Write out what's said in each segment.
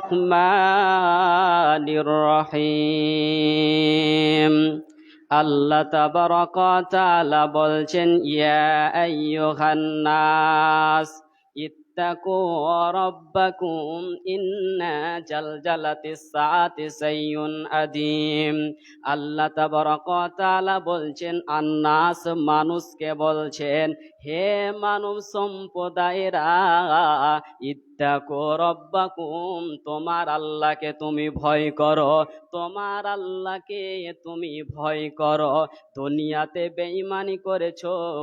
রহমানির রহিম আল্লাহ তাবারক তাআলা বলছেন, ইয়া আইয়ুহান নাস ইত্তাকু রাব্বাকুম, ইন্না জালজালাতিস সাতি সাইয়ুন আদিম। আল্লাহ তাবারক তাআলা বলছেন, আন্নাস মানুষকে বলছেন, হে মানব সম্প্রদায়েরা ইত্তাকু রব্বাকুম, তোমার আল্লাহকে তুমি ভয় করো, তোমার আল্লাহকে তুমি ভয় করো। দুনিয়াতে বেঈমানি করেছ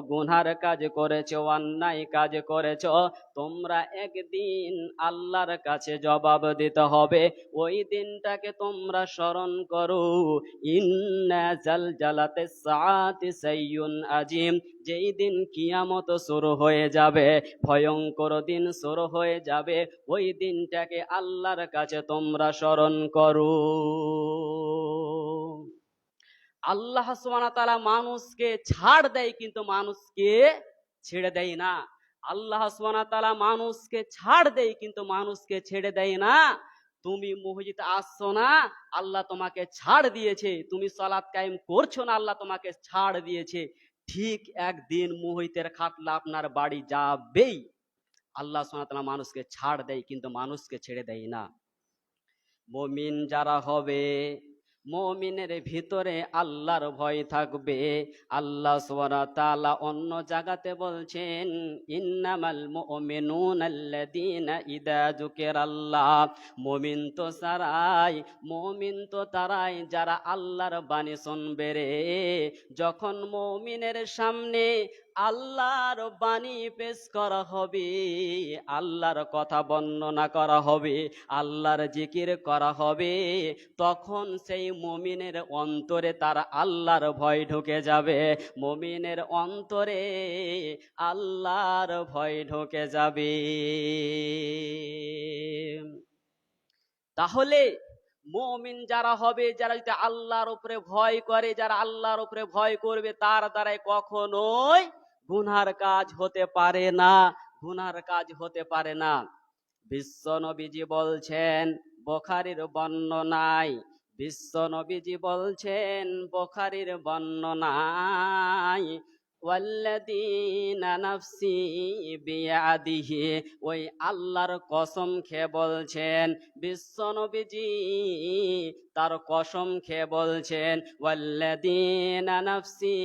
গুনহার কাজ করেছ, অন্যায় কাজ করেছ, তোমরা একদিন আল্লাহর কাছে জবাব দিতে হবে, ওই দিনটাকে তোমরা স্মরণ করো। ইন্না জালজালাতে সাআতি সাইয়ুন আজিম যেই দিন কিয়ামত শুরু হয়ে যাবে, ভয়ঙ্কর দিন শুরু হয়ে যাবে, ওই দিনটাকে আল্লাহর কাছে তোমরা স্মরণ করো। আল্লাহ সুবহানাহু মানুষকে ছাড় দেয়, কিন্তু মানুষকে ছেড়ে দেয় না। আল্লাহ সুবহানাহু মানুষকে ছাড় দেয়, কিন্তু মানুষকে ছেড়ে দেয় না। তুমি মসজিদে আসছো না, আল্লাহ তোমাকে ছাড় দিয়েছে। তুমি সালাত কায়েম করছ না, আল্লাহ তোমাকে ছাড় দিয়েছে। ঠিক একদিন মোহিতের খাটলা আপনার বাড়ি যাবেই। আল্লাহ সোনাতলা মানুষকে ছাড় দেয়, কিন্তু মানুষকে ছেড়ে দেয় না। মমিন যারা হবে মমিনের ভিতরে আল্লাহর ভয় থাকবে। আল্লাহ ওয়া তাআলা অন্য জায়গাতে বলছেন, ইন্নামাল মুমিনুন আল্লাযীনা ইদা আল্লাহ মমিন তো সারাই মমিন তো তারাই যারা আল্লাহর বাণী শুনবে রে। যখন মুমিনের সামনে আল্লাহর বাণী পেশ করা হবে, আল্লাহর কথা বর্ণনা করা হবে, আল্লাহর জিকির করা হবে, তখন সেই মমিনের অন্তরে তার আল্লাহর ভয় ঢুকে যাবে। মমিনের অন্তরে আল্লাহর ভয় ঢুকে যাবে। তাহলে মমিন যারা হবে, যারা যদি আল্লাহর উপরে ভয় করে, যারা আল্লাহর উপরে ভয় করবে, তার দ্বারাই কখনোই গুনার কাজ হতে পারে না, গুনার কাজ হতে পারে না। বিশ্ব নবীজি বলছেন, বখারির বর্ণনায় বিশ্ব নবীজি বলছেন, বখারির বর্ণনায় ওই আল্লাহর কসম খেয়ে বলছেন, বিশ্ব নবীজি তার কসম খেয়ে বলছেন নাফসি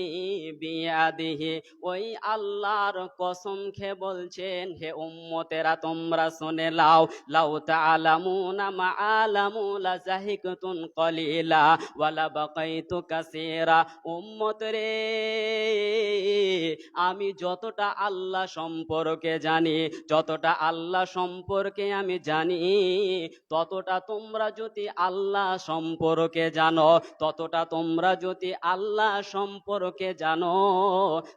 ওই আল্লাহর কসম খেয়ে বলছেন, হে উম্মতেরা, তোমরা শুনে লাও লাউ তাআলামুনা মা আলামু লা জাহিকতুন কলিলা, ওয়ালা বাকাইতু কাসীরা উম্মত রে, আমি যতটা আল্লাহ সম্পর্কে জানি, যতটা আল্লাহ সম্পর্কে আমি জানি, ততটা তোমরা যদি আল্লাহ সম্পর্কে জানো, ততটা তোমরা যদি আল্লাহ সম্পর্কে জানো,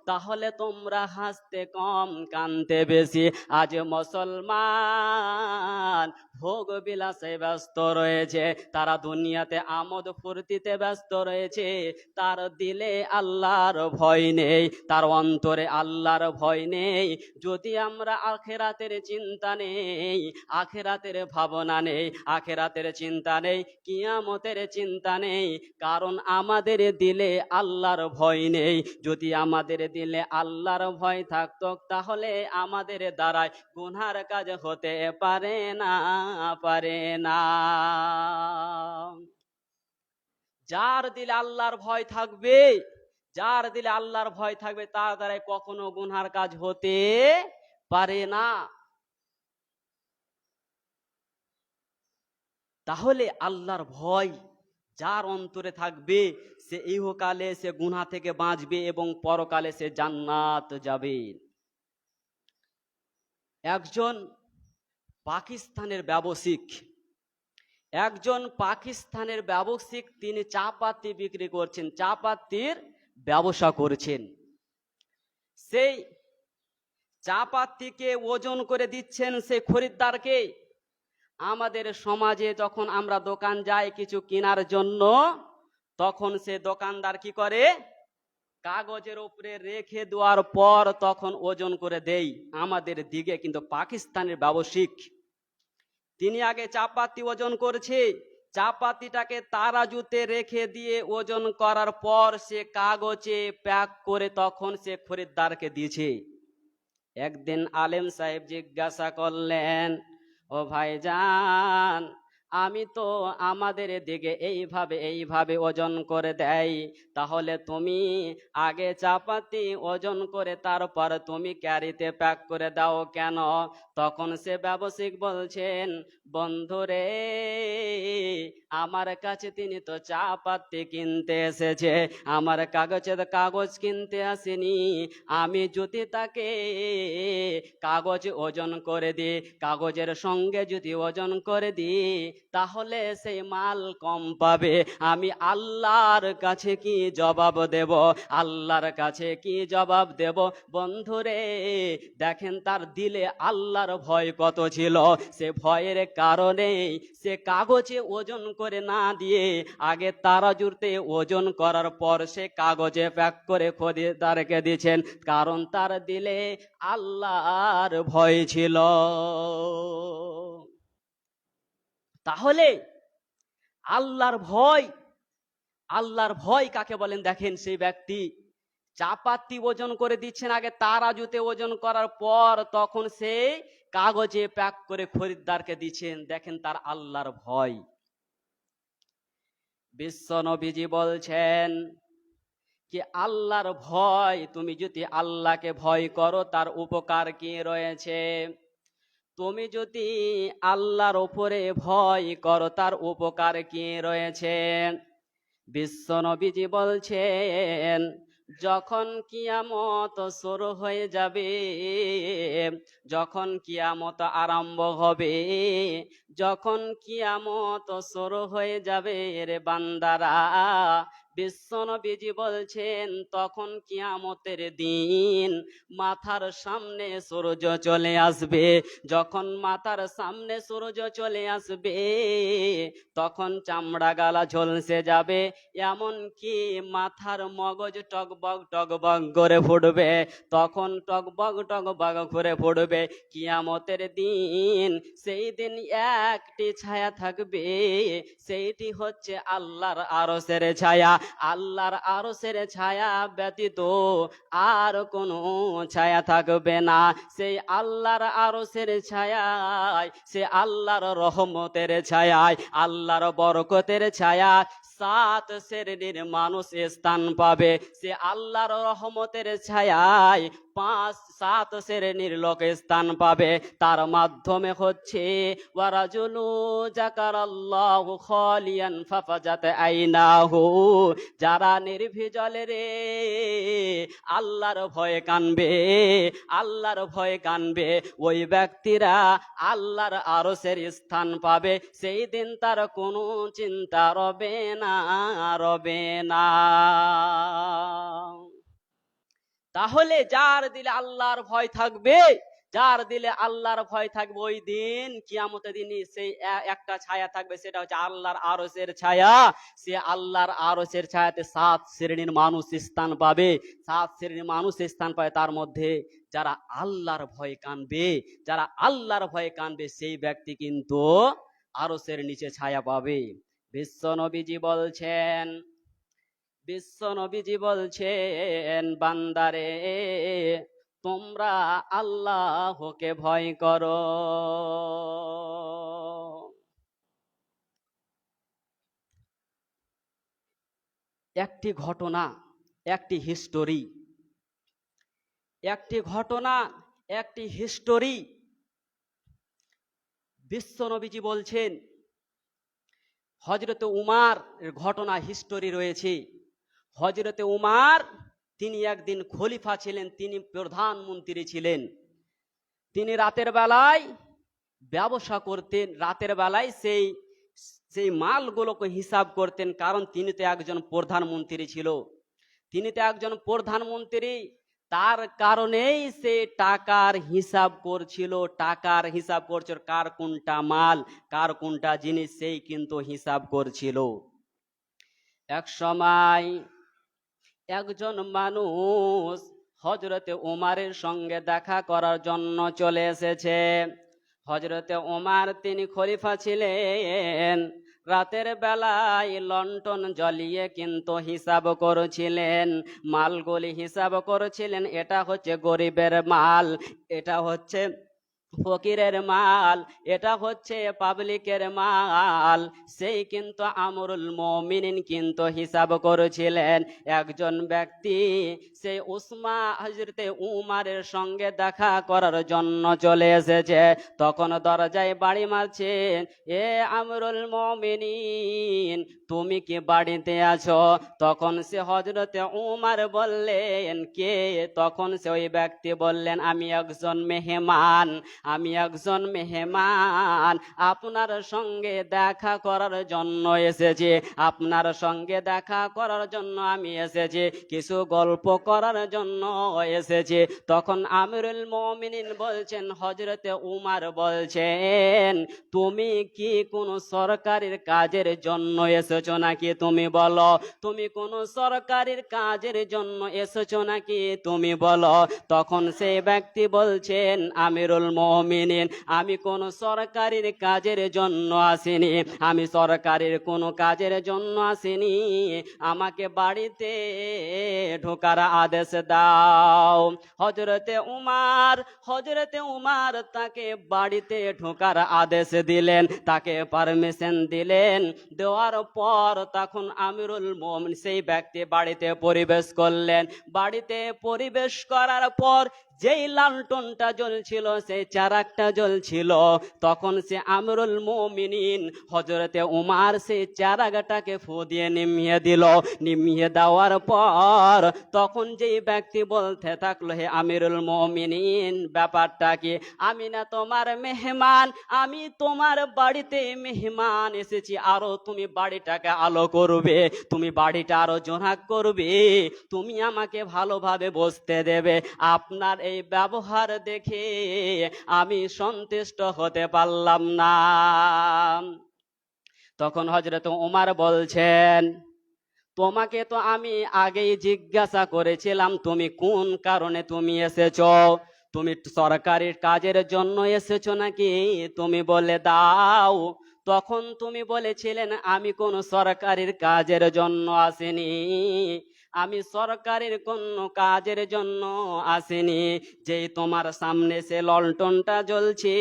তাহলে তোমরা হাসতে কম, কানতে বেশি। আজ মুসলমান ভোগ বিলাসে ব্যস্ত রয়েছে, তারা দুনিয়াতে আমোদ ফুর্তিতে ব্যস্ত রয়েছে, তার দিলে আল্লাহর ভয় নেই, তার অন্তরে আল্লাহর ভয় নেই। যদি আমরা আখেরাতের চিন্তা নেই, আখেরাতের ভাবনা নেই, আখেরাতের চিন্তা নেই কিয়ামতের চিন্তা নেই, কারণ আমাদের দিলে আল্লাহর ভয় নেই। যদি আমাদের দিলে আল্লাহর ভয় থাকতো, তাহলে আমাদের দ্বারাই গুনহার কাজ হতে পারে না পারে না। যার দিলে আল্লাহর ভয় থাকবে, যার দিলে আল্লাহর ভয় থাকবে, তার দ্বারাই কখনো গুনহার কাজ হতে পারে না। তাহলে আল্লাহর ভয় যার অন্তরে থাকবে, সে ইহকালে সে গুনহা থেকে বাঁচবে এবং পরকালে সে জান্নাত যাবে। একজন পাকিস্তানের ব্যবসায়িক, একজন পাকিস্তানের ব্যবসায়িক তিনি চা পাতি বিক্রি করছেন চা পাতির ব্যবসা করছেন। সেই চা পাতিকে ওজন করে দিচ্ছেন সেই খরিদ্দারকে। আমাদের সমাজে যখন আমরা দোকান যাই কিছু কেনার জন্য, তখন সে দোকানদার কি করে? কাগজের উপরে রেখে দেওয়ার পর তখন ওজন করে দেই। আমাদের দিকে কিন্তু পাকিস্তানের ব্যবসায়িক। তিনি আগে চাপাতি ওজন করছে। চাপাতিটাকে তারাজুতে রেখে দিয়ে ওজন করার পর সে কাগজে প্যাক করে তখন সে খরিদ্দারকে দিয়েছে। একদিন আলেম সাহেব জিজ্ঞাসা করলেন ও ভাইজান, আমি তো আমাদের দিকে এইভাবে এইভাবে ওজন করে দেয় তাহলে তুমি আগে চাপাতি ওজন করে তারপর তুমি ক্যারিতে প্যাক করে দাও কেন? তখন সে ব্যবসায়িক বলছেন, বন্ধুরে আমার কাছে তিনি তো চা পাতি কিনতে এসেছে। আমার কাগজের কাগজ কিনতে আসেনি। আমি যদি তাকে কাগজ ওজন করে দিই, কাগজের সঙ্গে যদি ওজন করে দিই, তাহলে সেই মাল কম পাবে। আমি আল্লাহর কাছে কি জবাব দেব? আল্লাহর কাছে কি জবাব দেব? বন্ধুরে, দেখেন তার দিলে আল্লাহর ভয় কত ছিল? সে ভয়ের কারণেই সে কাগজে ওজন করে না দিয়ে আগে তারা জুড়তে ওজন করার পর সে কাগজে প্যাক করে খরিদারকে দিয়েছেন। কারণ তার দিলে আল্লাহর ভয় ছিল। তাহলে আল্লাহর ভয় আল্লাহর ভয় কাকে বলেন? দেখেন সেই ব্যক্তি চাপাতি ওজন করে দিচ্ছেন আগে তারাজুতে ওজন করার পর তখন সে কাগজে প্যাক করে খরিদ্দারকে দিচ্ছেন। দেখেন তার আল্লাহর ভয়। বিশ্ব নবীজি বলছেন কি আল্লাহর ভয়, তুমি যদি আল্লাহকে ভয় করো, তার উপকার কি রয়েছে? তুমি যদি আল্লাহর উপরে ভয় করো, তার উপকার কি রয়েছে? বিশ্ব নবীজি বলছেন যখন কিয়ামত শুরু হয়ে যাবে, যখন কিয়ামত আরম্ভ হবে, যখন কিয়ামত শুরু হয়ে যাবে রে বান্দারা বিশ্বনবীজি বলছেন, তখন কিয়ামতের দিন মাথার সামনে সূর্য চলে আসবে। যখন মাথার সামনে সূর্য চলে আসবে, তখন চামড়া গালা ঝলসে যাবে। এমন কি মাথার মগজ টকবগ টকবগ করে ফুটবে। তখন টকবগ টকবগ করে ফুটবে। কিয়ামতের দিন সেই দিন একটি ছায়া থাকবে। সেইটি হচ্ছে আল্লাহর আরসের ছায়া। আল্লাহর আরসের ছায়া ব্যতীত আর কোনো ছায়া থাকবে না। সেই আল্লাহর আরসের ছায়ায় সে আল্লাহর রহমতের ছায়ায়, আল্লাহর বরকতের ছায়া সাত শ্রেণির মানুষ স্থান পাবে। সে আল্লাহর রহমতের ছায়ায় পাঁচ, সাত শ্রেণির লোক স্থান পাবে। তার মাধ্যমে হচ্ছে ওয়ারাজুলু জাকার আল্লাহ খলিয়ান ফাফাজাত আইনাহু। যারা নির্ভিজলে রে, আল্লাহর ভয়ে কানবে, আল্লাহর ভয়ে কানবে। ওই ব্যক্তিরা আল্লাহর আরসের স্থান পাবে, সেই দিন তার কোনো চিন্তা রবে না রবে না। তাহলে যার দিলে আল্লাহর ভয় থাকবে? যার দিলে আল্লাহর ভয় থাকবে ওই দিন, কিয়ামতের দিনই সেই একটা ছায়া থাকবে, সেটা হচ্ছে আল্লাহর আরসের ছায়া। সে আল্লাহর আরসের ছায়াতে সাত শ্রেণির মানুষ স্থান পাবে। সাত শ্রেণির মানুষ স্থান পাবে, তার মধ্যে যারা আল্লাহর ভয় কানবে, যারা আল্লাহর ভয়ে কানবে, সেই ব্যক্তি কিন্তু আরসের নিচে ছায়া পাবে। বিশ্ব নবীজি বলছেন, বিশ্ব নবীজি বলছেন, বান্দারে তোমরা আল্লাহকে ভয় করো। একটি ঘটনা, একটি হিস্টোরি একটি ঘটনা, একটি হিস্টোরি বিশ্বনবীজি বলছেন হজরত উমার ঘটনা হিস্টোরি রয়েছে। হজরতে উমার তিনি একদিন খলিফা ছিলেন, তিনি প্রধানমন্ত্রী ছিলেন। তিনি রাতের বেলায় ব্যবসা করতেন, রাতের বেলায় সেই সেই মালগুলোকে হিসাব করতেন, কারণ তিনি তো একজন প্রধানমন্ত্রী ছিল। তিনি তো একজন প্রধানমন্ত্রী তার কারণেই সে টাকার হিসাব করছিল, টাকার হিসাব করছিল, কার কোনটা মাল, কার কোনটা জিনিস, সেই কিন্তু হিসাব করছিল। এক সময় একজন মানুষ হজরতে উমারের সঙ্গে দেখা করার জন্য চলে এসেছে। হজরতে ওমার তিনি খলিফা ছিলেন। রাতের বেলায় লন্ঠন জ্বলিয়ে কিন্তু হিসাব করেছিলেন, মালগুলি হিসাব করেছিলেন, এটা হচ্ছে গরিবের মাল, এটা হচ্ছে ফকিরের মাল, এটা হচ্ছে পাবলিকের মাল। সেই কিন্তু আমরুল মমিনিন কিন্তু হিসাব করেছিলেন। একজন ব্যক্তি সেই উসমা হজরতে উমারের সঙ্গে দেখা করার জন্য চলে এসেছে। তখন দরজায় বাড়ি মারছেন, এ আমরুল মমিনিন, তুমি কি বাড়িতে আছো? তখন সে হজরতে উমার বললেন, কে? তখন সে ওই ব্যক্তি বললেন, আমি একজন মেহমান আমি একজন মেহমান, আপনার সঙ্গে দেখা করার জন্য এসেছি। আপনার সঙ্গে দেখা করার জন্য আমি এসেছি। কিছু গল্প করার জন্য এসেছি। তখন আমিরুল মমিনিন বলছেন হজরতে উমার বলছেন, তুমি কি কোনো সরকারের কাজের জন্য এসেছ নাকি তুমি বলো? তুমি কোনো সরকারের কাজের জন্য এসেছ নাকি তুমি বলো? তখন সেই ব্যক্তি বলছেন, আমিরুল মমিনিন, আমি কোনো সরকারের কাজের জন্য আসিনি, আমি সরকারের কোনো কাজের জন্য আসিনি, আমাকে বাড়িতে ঢোকার আদেশ দাও। হজরতে উমার হজরতে উমার তাকে বাড়িতে ঢোকার আদেশ দিলেন, তাকে পারমিশন দিলেন, দেওয়ার পর তখন আমিরুল মোমিন সেই ব্যক্তি বাড়িতে পরিবেশ করলেন, বাড়িতে পরিবেশ করার পর যেই লালটনটা জ্বলছিল সেই চারাকটা জ্বলছিল। তখন সে আমরুল মোমিনিন হজরতে উমার সেই চারাগাটাকে ফু দিয়ে নিমিয়ে দিল। নিমিয়ে দেওয়ার পর তখন যেই ব্যক্তি বলতে থাকল, হে আমিরুল মোমিনিন, ব্যাপারটা কি? আমি না তোমার মেহমান, আমি তোমার বাড়িতে মেহমান এসেছি। আরও তুমি বাড়িটাকে আলো করবে, তুমি বাড়িটা আরও জোনাক করবে, তুমি আমাকে ভালোভাবে বসতে দেবে। আপনার এই ব্যবহার দেখে আমি সন্তুষ্ট হতে পারলাম না। তখন হজরত উমার বলছেন, তোমাকে তো আমি আগেই জিজ্ঞাসা করেছিলাম, তুমি কোন কারণে তুমি এসেছ? তুমি সরকারি কাজের জন্য এসেছ নাকি? তুমি বলে দাও। তখন তুমি বলেছিলেন, আমি কোন সরকারের কাজের জন্য আসিনি। আমি সরকারের কোন কাজের জন্য আসিনি। যে তোমার সামনে সে লন্ঠনটা জ্বলছে,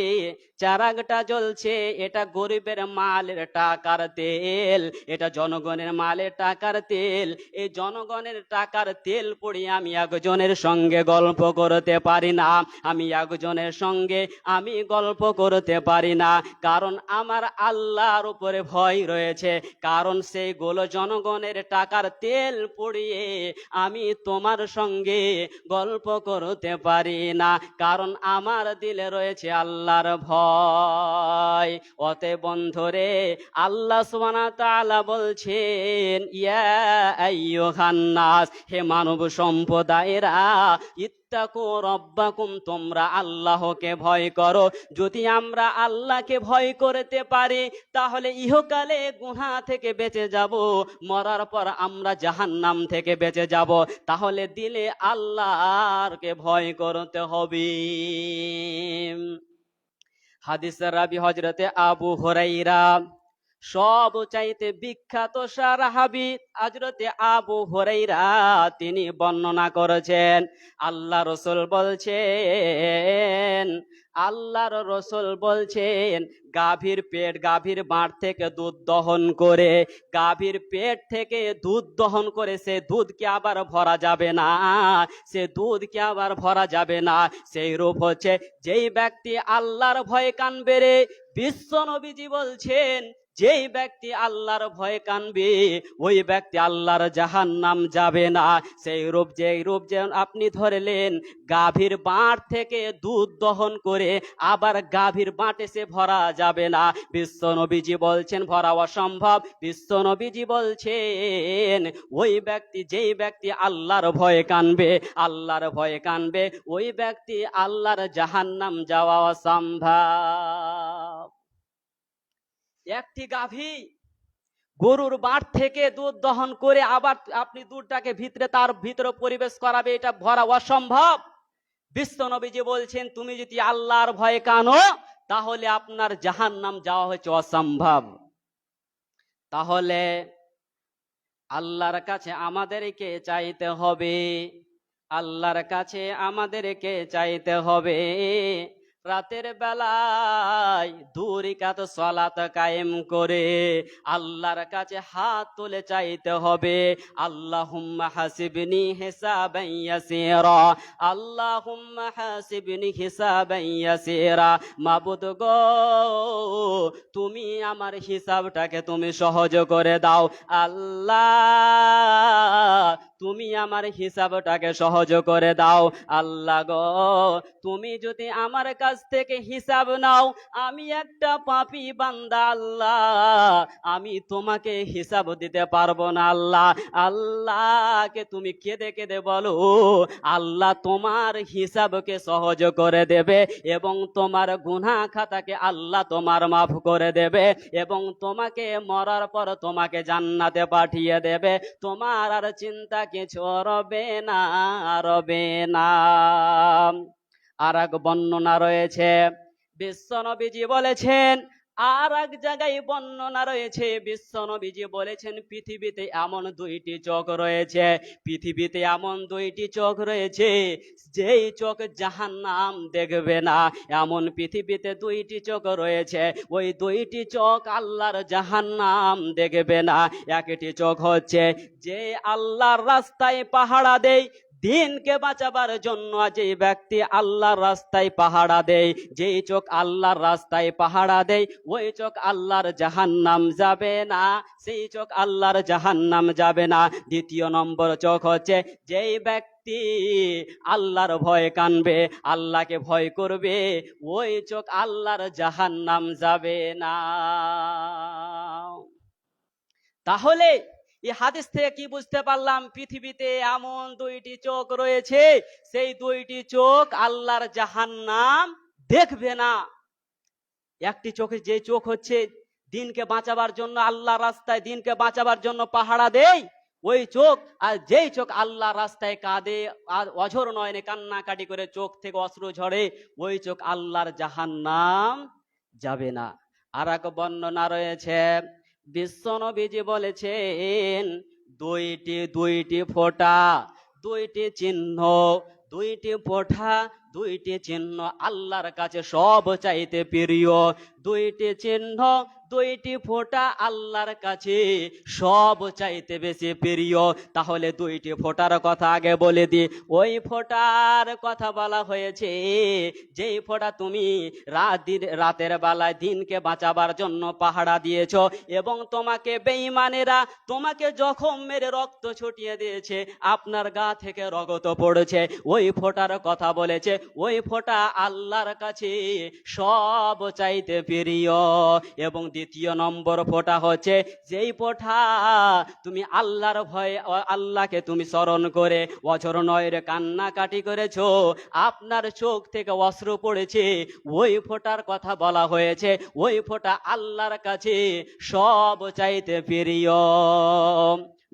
চারাগটা জ্বলছে, এটা গরিবের মালের টাকার তেল, এটা জনগণের মালের টাকার তেল, এই জনগণের টাকার তেল পড়ি আমি একজনের সঙ্গে গল্প করতে পারি না। আমি একজনের সঙ্গে আমি গল্প করতে পারি না। কারণ আমার আল্লাহর উপরে ভয় রয়েছে। কারণ সেইগুলো জনগণের টাকার তেল পড়িয়ে আমি তোমার সঙ্গে গল্প করতে পারি না, কারণ আমার দিলে রয়েছে আল্লাহর ভয়। অতে বন্ধরে, আল্লাহ সুবহানাহু তালা বলছেন, ইয়া আইয়ুহান হে মানব সম্প্রদায়েরা রব্বাকুম, তোমরা আল্লাহকে ভয় করো। যদি আমরা আল্লাহকে ভয় করতে পারি, তাহলে ইহকালে গুহা থেকে বেঁচে যাব, মরার পর আমরা জাহান্নাম থেকে বেঁচে যাব। তাহলে দিলে আল্লাহকে ভয় করতে হবে। হাদিসের রাবি হজরতে আবু হরাইরা সব চাইতে বিখ্যাত সারাহাবি হজরতে আবু হরাইরা তিনি বর্ণনা করেছেন। আল্লাহ রসুল বলছেন, আল্লাহর রসুল বলছেন, গাভীর পেট গাভীর বাঁট থেকে দুধ দহন করে, গাভীর পেট থেকে দুধ দহন করে সে দুধকে আবার ভরা যাবে না, সে দুধকে আবার ভরা যাবে না। সেই রূপ হচ্ছে, যেই ব্যক্তি আল্লাহর ভয়ে কানবে রে, বিশ্ব নবীজি বলছেন যেই ব্যক্তি আল্লাহর ভয় কানবে, ওই ব্যক্তি আল্লাহর জাহান নাম যাবে না। সেই রূপ, যেই রূপ যে আপনি ধরলেন, গাভীর বাঁট থেকে দুধ দহন করে আবার গাভীর বাঁটে সে ভরা যাবে না। বিশ্ব নবীজি বলছেন, ভরা অসম্ভব। বিশ্ব নবীজি বলছেন, ওই ব্যক্তি, যেই ব্যক্তি আল্লাহর ভয়ে কানবে, আল্লাহর ভয়ে কানবে, ওই ব্যক্তি আল্লাহর জাহান্নাম যাওয়া অসম্ভব। একটি গাভী গরুর বাট থেকে দুধ দহন করে আবার আপনি দুধটাকে ভিতরে তার ভিতরে পরিবেশ করাবে, এটা ভরা অসম্ভব। বিশ্ব নবীজি বলছেন, তুমি যদি আল্লাহর ভয়ে কানো, তাহলে আপনার জাহান্নাম যাওয়া হচ্ছে অসম্ভব। তাহলে আল্লাহর কাছে আমাদেরকে চাইতে হবে, আল্লাহর কাছে আমাদেরকে চাইতে হবে। রাতের বেলায় দুরিকাত সলাত কায়েম করে আল্লাহর কাছে হাত তুলে চাইতে হবে। আল্লাহুম্মা হাসিবনি হিসাবান ইয়াসিরা। আল্লাহুম্মা হাসিবনি হিসাবান ইয়াসিরা। মাবুদ গো, তুমি আমার হিসাবটাকে তুমি সহজ করে দাও। আল্লাহ, তুমি আমার হিসাবটাকে সহজ করে দাও। আল্লাহ গো, তুমি যদি আমার কাছ থেকে হিসাব নাও, আমি একটা পাপি বান্দা আল্লাহ। আমি তোমাকে হিসাব দিতে পারব না আল্লাহ। আল্লাহকে তুমি কেঁদে কেঁদে বলো, আল্লাহ তোমার হিসাবকে সহজ করে দেবে এবং তোমার গুনাহ খাতাকে আল্লাহ তোমার মাফ করে দেবে এবং তোমাকে মরার পর তোমাকে জান্নাতে পাঠিয়ে দেবে। তোমার আর চিন্তা কিছু রবে না রবে না। আর এক বর্ণনা রয়েছে। বিশ্বনবীজি বলেছেন, আর এক জায়গায় বর্ণনা রয়েছে। বিশ্বনবীজি বলেছেন, পৃথিবীতে এমন দুইটি চোখ রয়েছে। পৃথিবীতে এমন দুইটি চোখ রয়েছে, যেই চোখ জাহান নাম দেখবে না। এমন পৃথিবীতে দুইটি চোখ রয়েছে। ওই দুইটি চোখ আল্লাহর জাহান্নাম দেখবে না। একটি চোখ হচ্ছে যে আল্লাহর রাস্তায় পাহাড়া দেয় দিনকে বাঁচাবার জন্য যে ব্যক্তি আল্লাহর রাস্তায় পাহারা দেয়, যেই চোখ আল্লাহর রাস্তায় পাহারা দেয়, ওই চোখ আল্লাহর জাহান্নাম যাবে না, সেই চোখ আল্লাহর জাহান্নাম যাবে না। দ্বিতীয় নম্বর চোখ হচ্ছে যেই ব্যক্তি আল্লাহর ভয় কানবে, আল্লাহকে ভয় করবে, ওই চোখ আল্লাহর জাহান্নাম যাবে না। তাহলে এই হাদিস থেকে কি বুঝতে পারলাম? পৃথিবীতে এমন দুইটি চোখ রয়েছে, সেই দুইটি চোখ আল্লাহর জাহান্নাম দেখবে না। একটি চোখে যে চোখ হচ্ছে, দিনকে বাঁচাবার জন্য আল্লাহ রাস্তায় দিনকে বাঁচাবার জন্য পাহারা দেয়, ওই চোখ আর যেই চোখ আল্লাহ রাস্তায় কাঁদে, আর অঝর নয়নে কান্নাকাটি করে চোখ থেকে অশ্রু ঝরে, ওই চোখ আল্লাহর জাহান্নাম যাবে না। আর এক বর্ণনা রয়েছে বিশ্বনবীজি বলেছেন দুইটি দুইটি ফোঁটা দুইটি চিহ্ন দুইটি ফোঁটা দুইটি চিহ্ন আল্লাহর কাছে সব চাইতে প্রিয়। দুইটি চিহ্ন, দুইটি ফোঁটা আল্লাহর কাছে সব চাইতে বেশি প্রিয়। তাহলে দুইটি ফোঁটার কথা আগে বলে দি ওই ফোঁটার কথা বলা হয়েছে, যেই ফোঁটা তুমি রাত, রাতের বেলায় দিনকে বাঁচাবার জন্য পাহারা দিয়েছ এবং তোমাকে বেঈমানেরা তোমাকে জখম মেরে রক্ত ছুটিয়ে দিয়েছে, আপনার গা থেকে রগত পড়েছে, ওই ফোঁটার কথা বলেছে। ওই ফোঁটা আল্লাহর কাছে সব চাইতে প্রিয়। এবং দ্বিতীয় নম্বর ফোঁটা হচ্ছে, যেই ফোঁটা তুমি আল্লাহর ভয়ে আল্লাহকে তুমি স্মরণ করে অঝর নয়ের কান্নাকাটি করেছ, আপনার চোখ থেকে অস্ত্র পড়েছে, ওই ফোঁটার কথা বলা হয়েছে, ওই ফোঁটা আল্লাহর কাছে সব চাইতে প্রিয়।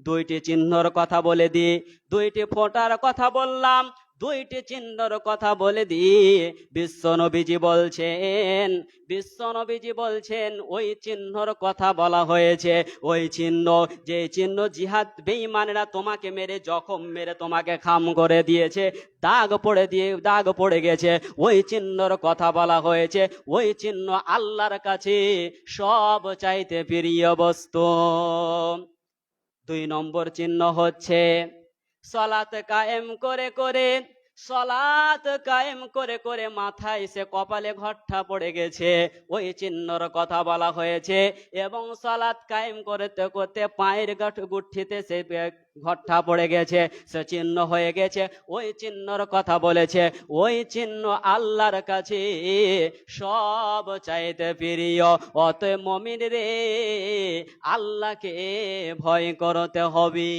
দুইটি চিহ্নর কথা বলে দি দুইটি ফোঁটার কথা বললাম দুইটি চিহ্নর কথা বলে দিয়ে বিশ্বনবীজি বলছেন বিশ্বনবীজি বলছেন, ওই চিহ্নর কথা বলা হয়েছে। ওই চিহ্ন, যে চিহ্ন জিহাদ বেঈমানেরা তোমাকে মেরে, জখম মেরে তোমাকে খাম করে দিয়েছে, দাগ পড়ে দিয়ে, দাগ পড়ে গেছে, ওই চিহ্নর কথা বলা হয়েছে। ওই চিহ্ন আল্লাহর কাছে সব চাইতে প্রিয় বস্তু। দুই নম্বর চিহ্ন হচ্ছে সলাত কায়েম করে করে সলাত কায়েম করে করে মাথায় সে কপালে ঘট্টা পড়ে গেছে। ওই চিহ্নর কথা বলা হয়েছে এবং সলাত কায়েম করতে করতে পায়ের গাঁঠ গুঠিতে সে ঘট্টা পড়ে গেছে। সে চিহ্ন হয়ে গেছে, ওই চিহ্নর কথা বলেছে। ওই চিহ্ন আল্লাহর কাছে সব চাইতে প্রিয়। অত মমিন রে, আল্লাহকে ভয় করতে হবে।